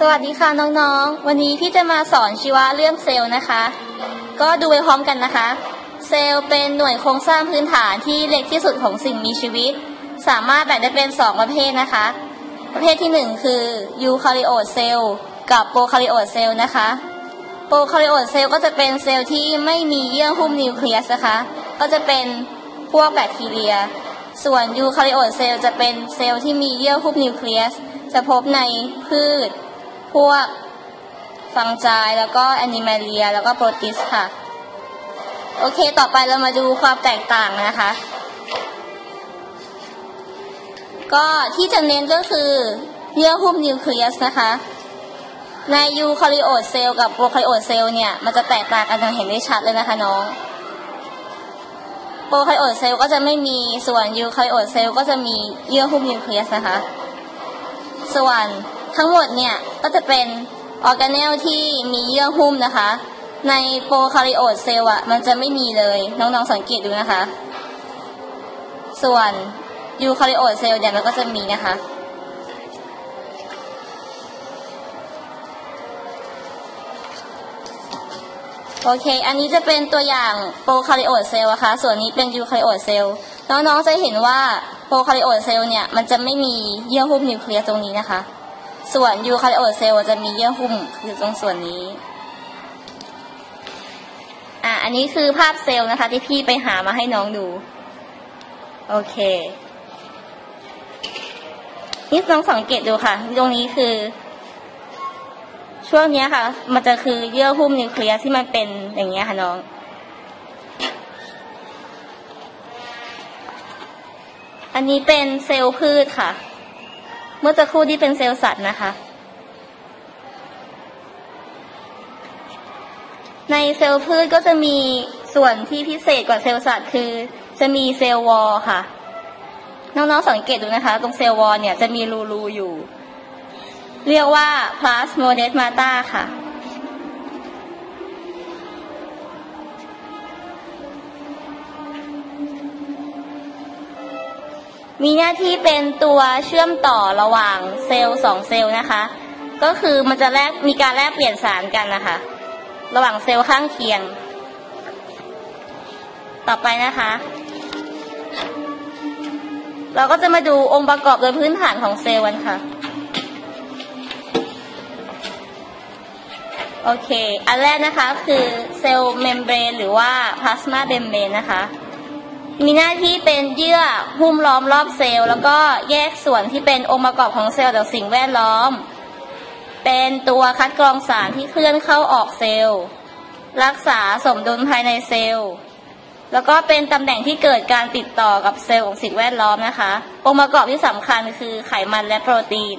สวัสดีค่ะน้องๆ วันนี้พี่จะมาสอนชีวะเรื่องเซลล์นะคะ ก็ดูไปพร้อมกันนะคะ เซลล์เป็นหน่วยโครงสร้างพื้นฐานที่เล็กที่สุดของสิ่งมีชีวิต สามารถแบ่งได้เป็น 2 ประเภทนะคะ ประเภทที่ 1 คือยูคาริโอตเซลล์กับโปรคาริโอตเซลล์นะคะ โปรคาริโอตเซลล์ก็จะเป็นเซลล์ที่ไม่มีเยื่อหุ้มนิวเคลียสนะคะ ก็จะเป็นพวกแบคทีเรีย ส่วนยูคาริโอตเซลล์จะเป็นเซลล์ที่มีเยื่อหุ้มนิวเคลียส จะพบในพืช พวกฟังจายแล้วก็แอนิเมเลียแล้วก็โปรติสค่ะ โอเคต่อไปเรามาดูความแตกต่างนะคะ ก็ที่จะเน้นก็คือเยื่อหุ้มนิวเคลียสนะคะในยูคาริโอตเซลล์กับโปรคาริโอตเซลล์เนี่ย มันจะแตกต่างกันอย่างเห็นได้ชัดเลยนะคะน้อง โปรคาริโอตเซลล์ก็จะไม่มีส่วนยูคาริโอตเซลล์ก็จะมีเยื่อหุ้มนิวเคลียสนะคะ ส่วน ทั้งหมดเนี่ยก็จะเป็นออร์แกเนลที่มีเยื่อหุ้มนะคะ ในโปรคาริโอตเซลล์อะมันจะไม่มีเลยน้องๆสังเกตดูนะคะ ส่วนยูคาริโอตเซลล์เนี่ยมันก็จะมีนะคะโอเค อันนี้จะเป็นตัวอย่างโปรคาริโอตเซลล์นะคะ ส่วนนี้เป็นยูคาริโอตเซลล์ น้องๆจะเห็นว่าโปรคาริโอตเซลล์เนี่ย มันจะไม่มีเยื่อหุ้มนิวเคลียสตรงนี้นะคะ ส่วนยูคาริโอตเซลล์จะมีเยื่อหุ้มอยู่ตรงส่วนนี้อะอันนี้คือภาพเซลล์นะคะ ที่พี่ไปหามาให้น้องดู โอเค นี่น้องสังเกตดูค่ะ ตรงนี้คือ ช่วงนี้ค่ะ มันจะคือเยื่อหุ้มนิวเคลียสที่มันเป็นอย่างเงี้ยค่ะน้องอันนี้เป็นเซลล์พืชค่ะ เมื่อจะครู่ที่เป็นเซลล์สัตว์นะคะ ในเซลล์พืชก็จะมีส่วนที่พิเศษกว่าเซลล์สัตว์คือ จะมีเซลล์วอลค่ะ น้องๆสังเกตดูนะคะ ตรงเซลล์วอลเนี่ยจะมีรูๆอยู่ เรียกว่า plasmodesmata ค่ะ มีหน้าที่เป็นตัวเชื่อมต่อระหว่างเซลล์สองเซลล์นะคะ ก็คือมันจะแลกมีการแลกเปลี่ยนสารกันนะคะ ระหว่างเซลล์ข้างเคียง ต่อไปนะคะ เราก็จะมาดูองค์ประกอบโดยพื้นฐานของเซลล์กันค่ะ โอเค อันแรกนะคะคือเซลล์เมมเบรนหรือว่าพลาสมาเมมเบรนนะคะ มีหน้าที่เป็นเยื่อหุ้มล้อมรอบเซลล์ แล้วก็แยกส่วนที่เป็นองค์ประกอบของเซลล์จากสิ่งแวดล้อม เป็นตัวคัดกรองสารที่เคลื่อนเข้าออกเซลล์ รักษาสมดุลภายในเซลล์ แล้วก็เป็นตำแหน่งที่เกิดการติดต่อกับเซลล์ของสิ่งแวดล้อมนะคะ องค์ประกอบที่สำคัญคือไขมันและโปรตีน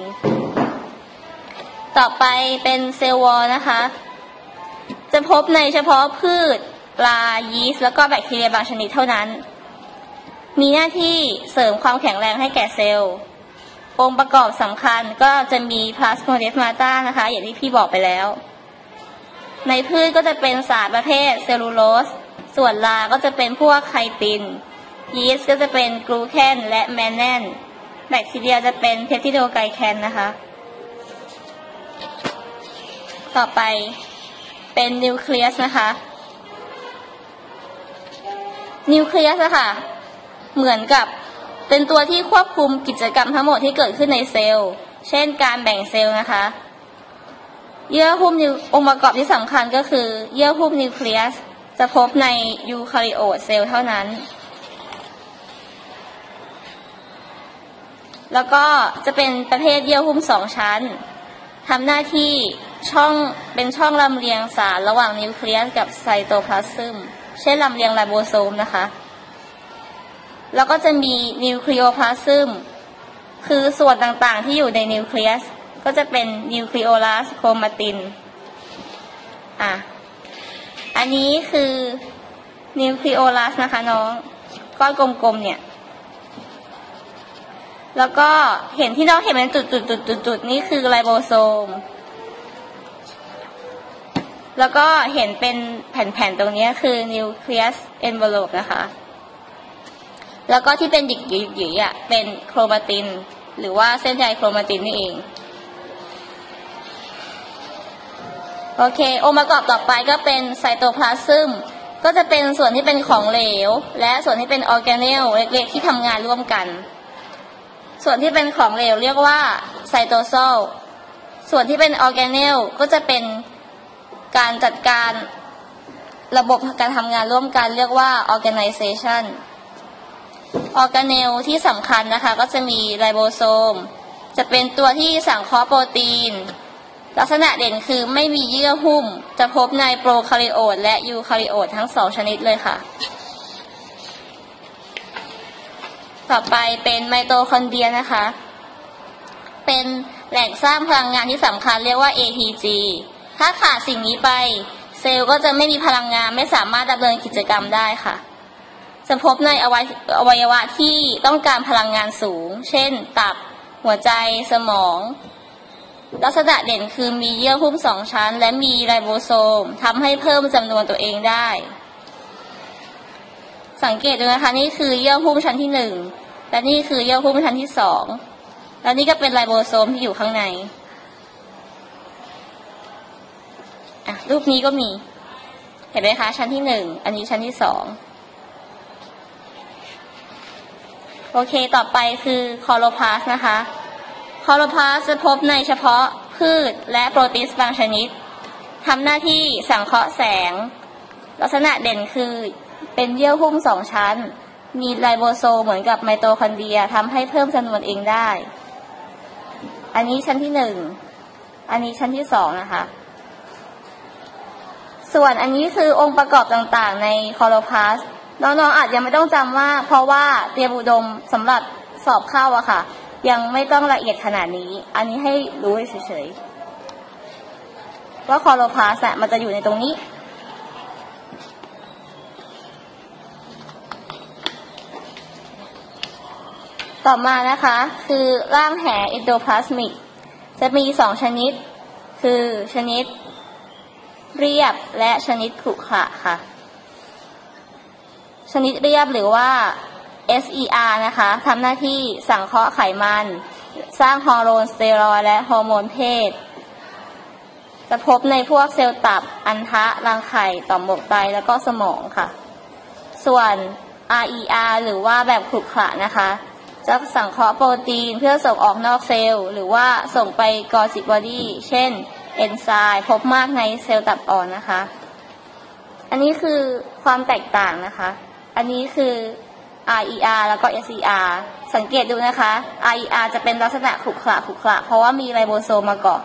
ต่อไปเป็นเซลล์วอลนะคะ จะพบในเฉพาะพืชปลายีสต์แล้วก็แบคทีเรียบางชนิดเท่านั้น มีหน้าที่เสริมความแข็งแรงให้แก่เซลล์ องค์ประกอบสำคัญก็จะมีพลาสโมเดสมาตานะคะ อย่างที่พี่บอกไปแล้ว ในพืชก็จะเป็นสารประเภทเซลลูโลส ส่วนลาก็จะเป็นพวกไคติน ยีสต์ก็จะเป็นกลูแคนและแมนแนนแบคทีเรียจะเป็นเพปติโดไกแคนนะคะ ต่อไปเป็นนิวเคลียสนะคะ นิวเคลียสอะค่ะ เหมือนกับเป็นตัวที่ควบคุมกิจกรรมทั้งหมดที่เกิดขึ้นในเซลล์ เช่นการแบ่งเซลล์นะคะ เยื่อหุ้มนิวองค์ประกอบที่สำคัญก็คือ เยื่อหุ้มนิวเคลียสจะพบในยูคาริโอตเซลล์เท่านั้น แล้วก็จะเป็นประเภทเยื่อหุ้มสองชั้นทำหน้าที่ช่องเป็นช่องลำเลียงสารระหว่างนิวเคลียสกับไซโตพลาซึม เช่นลำเลียงไรโบโซมนะคะ แล้วก็จะมีนิวคลีโอพลาซึมคือส่วนต่างๆที่อยู่ในนิวเคลียส ก็จะเป็นนิวคลีโอลัสโครมาตินอะอันนี้คือนิวคลีโอลัสนะคะน้อง ก้อนกลมๆเนี่ย แล้วก็เห็นที่เราเห็นเป็นจุดๆๆๆนี่คือไรโบโซม แล้วก็เห็นเป็นแผ่นๆตรงนี้คือ nucleus envelope นะคะ แล้วก็ที่เป็นหยิกหยิกๆอะเป็นโครมาติน หรือว่าเส้นใยโครมาตินนี่เองโอเคองค์ประกอบต่อไปก็เป็นไซโตพลาซึมก็จะเป็นส่วนที่เป็นของเหลว และส่วนที่เป็นออร์แกเนลเล็กๆที่ทำงานร่วมกัน ส่วนที่เป็นของเหลวเรียกว่าไซโตโซลส่วนที่เป็นออร์แกเนลก็จะเป็นการจัดการระบบการทำงานร่วมกันเรียกว่า organization ออร์แกเนลที่สำคัญนะคะก็จะมีไรโบโซม จะเป็นตัวที่สังเคราะห์โปรตีน ลักษณะเด่นคือไม่มีเยื่อหุ้ม จะพบในโปรคาริโอตและยูคาริโอตทั้งสองชนิดเลยค่ะ ต่อไปเป็นไมโตคอนเดรียนะคะ เป็นแหล่งสร้างพลังงานที่สำคัญเรียกว่า ATG ถ้าขาดสิ่งนี้ไป เซลล์ก็จะไม่มีพลังงานไม่สามารถดำเนินกิจกรรมได้ค่ะ จะพบในอวัยอวัยวะที่ต้องการพลังงานสูง เช่น ตับ หัวใจ สมอง ลักษณะเด่นคือมีเยื่อหุ้มสองชั้น และมีไรโบโซมทำให้เพิ่มจำนวนตัวเองได้ สังเกตดูนะคะนี่คือเยื่อหุ้มชั้นที่หนึ่งและนี่คือเยื่อหุ้มชั้นที่สองแล้วนี่ก็เป็นไรโบโซมที่อยู่ข้างในอะรูปนี้ก็มี เห็นไหมคะ ชั้นที่หนึ่งอันนี้ชั้นที่สอง โอเคต่อไปคือคอโลพาสนะคะคอโลพาสจะพบในเฉพาะพืชและโปรตีนบางชนิดทำหน้าที่สังเคราะห์แสง ลักษณะเด่นคือเป็นเยื่อหุ้มสองชั้น มีไลโบโซเหมือนกับไมโตคอนเดรียทำให้เพิ่มจำนวนเองได้ อันนี้ชั้นที่หนึ่ง อันนี้ชั้นที่สองนะคะ ส่วนอันนี้คือองค์ประกอบต่างๆ ในคอโลพาส น้องๆอาจยังไม่ต้องจำว่าเพราะว่าเตรียมอุดมสำหรับสอบเข้าอะค่ะ ยังไม่ต้องละเอียดขนาดนี้ อันนี้ให้รู้เฉยๆว่าคอโลพาสมันจะอยู่ในตรงนี้ต่อมานะคะคือร่างแหเอนโดพลาสมิก จะมีสองชนิด คือชนิดเรียบและชนิดขรุขระค่ะ ชนิดเรียบหรือว่า SER นะคะทำหน้าที่สังเคราะห์ไขมัน สร้างฮอร์โมนสเตียรอยและฮอร์โมนเพศ จะพบในพวกเซลล์ตับ อันทะรังไข่ต่อมหมวกไตแล้วก็สมองค่ะ ส่วน RER หรือว่าแบบขรุขระนะคะ จะสังเคราะห์โปรตีนเพื่อส่งออกนอกเซลล์ หรือว่าส่งไปกอซิบอดี้เช่นเอนไซม์พบมากในเซลล์ตับอ่อนนะคะ อันนี้คือความแตกต่างนะคะ อันนี้คือ RER แล้วก็ SER สังเกตดูนะคะ RER จะเป็นลักษณะขรุขระขรุขระเพราะว่ามีไรโบโซมมาเกาะ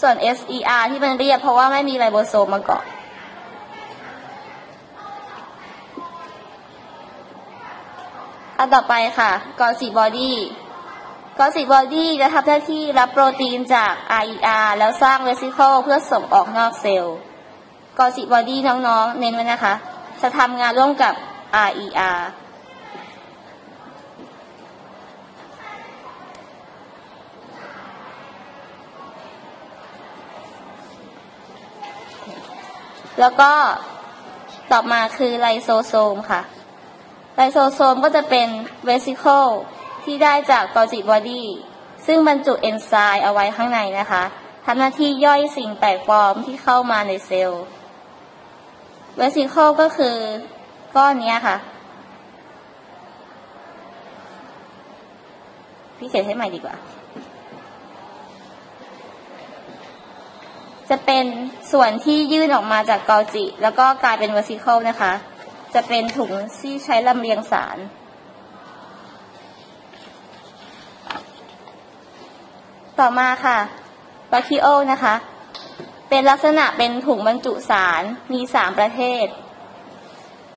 ส่วน SER ที่เป็นเรียบเพราะว่าไม่มีไรโบโซมมาเกาะอันต่อไปค่ะกอซิบอดี้กอซิบอดี้จะทำหน้าที่รับโปรตีนจาก RER แล้วสร้างเวสิเคิลเพื่อส่งออกนอกเซลล์กอซิบอดี้น้องๆ เน้นไว้นะคะ จะทำงานร่วมกับ RER แล้วก็ต่อมาคือไลโซโซมค่ะ ไลโซโซมก็จะเป็นเวสิเคิลที่ได้จากกอจิบอดี้ซึ่งบรรจุเอนไซม์เอาไว้ข้างในนะคะทำหน้าที่ย่อยสิ่งแปลกปลอมที่เข้ามาในเซลล์เวสิเคิลก็คือ ก้อนนี้ค่ะพี่เขียนให้ใหม่ดีกว่า จะเป็นส่วนที่ยื่นออกมาจากกอจิ แล้วก็กลายเป็นเวอร์ซิเคิลนะคะ จะเป็นถุงที่ใช้ลำเลียงสารต่อมาค่ะบาคิโอนะคะ เป็นลักษณะเป็นถุงบรรจุสาร มีสามประเภท